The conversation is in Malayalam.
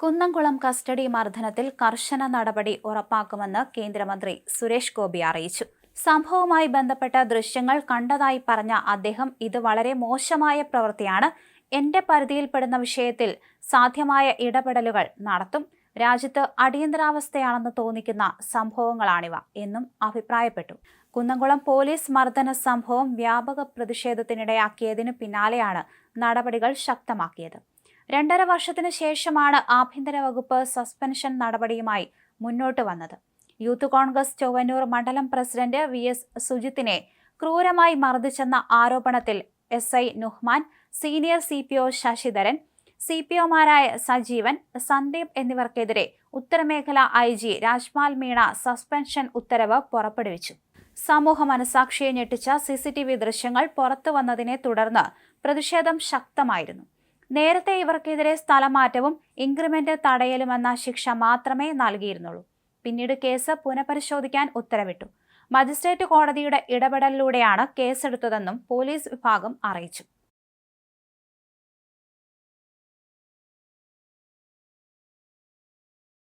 കുന്നംകുളം കസ്റ്റഡി മർദ്ദനത്തിൽ കർശന നടപടി ഉറപ്പാക്കുമെന്ന് കേന്ദ്രമന്ത്രി സുരേഷ് ഗോപി അറിയിച്ചു. സംഭവവുമായി ബന്ധപ്പെട്ട ദൃശ്യങ്ങൾ കണ്ടതായി പറഞ്ഞ അദ്ദേഹം ഇത് വളരെ മോശമായ പ്രവൃത്തിയാണ്. എന്റെ പരിധിയിൽപ്പെടുന്ന വിഷയത്തിൽ സാധ്യമായ ഇടപെടലുകൾ നടത്തും. രാജ്യത്ത് അടിയന്തരാവസ്ഥയാണെന്ന് തോന്നിക്കുന്ന സംഭവങ്ങളാണിവ എന്നും അഭിപ്രായപ്പെട്ടു. കുന്നംകുളം പോലീസ് മർദ്ദന സംഭവം വ്യാപക പ്രതിഷേധത്തിനിടയാക്കിയതിനു പിന്നാലെയാണ് നടപടികൾ ശക്തമാക്കിയത്. രണ്ടര വർഷത്തിനു ശേഷമാണ് ആഭ്യന്തര വകുപ്പ് സസ്പെൻഷൻ നടപടിയുമായി മുന്നോട്ട് വന്നത്. യൂത്ത് കോൺഗ്രസ് ചൊവ്വന്നൂർ മണ്ഡലം പ്രസിഡന്റ് വി എസ് സുജിത്തിനെ ക്രൂരമായി മർദ്ദിച്ചെന്ന ആരോപണത്തിൽ S I Nuhman senior C P O Sasidharan C P ഒമാരായ Sajeevan Sandeep എന്നിവർക്കെതിരെ ഉത്തരമേഖല I G Rajpal Meena suspension ഉത്തരവ് പുറപ്പെടുവിച്ചു. സമൂഹ മനസാക്ഷിയെ ഞെട്ടിച്ച സി സി ടി വി ദൃശ്യങ്ങൾ പുറത്തു വന്നതിനെ തുടർന്ന് പ്രതിഷേധം ശക്തമായിരുന്നു. നേരത്തെ ഇവർക്കെതിരെ സ്ഥലമാറ്റവും ഇൻക്രിമെന്റ് തടയലുമെന്ന ശിക്ഷ മാത്രമേ നൽകിയിരുന്നുള്ളൂ. പിന്നീട് കേസ് പുനഃപരിശോധിക്കാൻ ഉത്തരവിട്ടു. മജിസ്ട്രേറ്റ് കോടതിയുടെ ഇടപെടലിലൂടെയാണ് കേസെടുത്തതെന്നും പോലീസ് വിഭാഗം അറിയിച്ചു.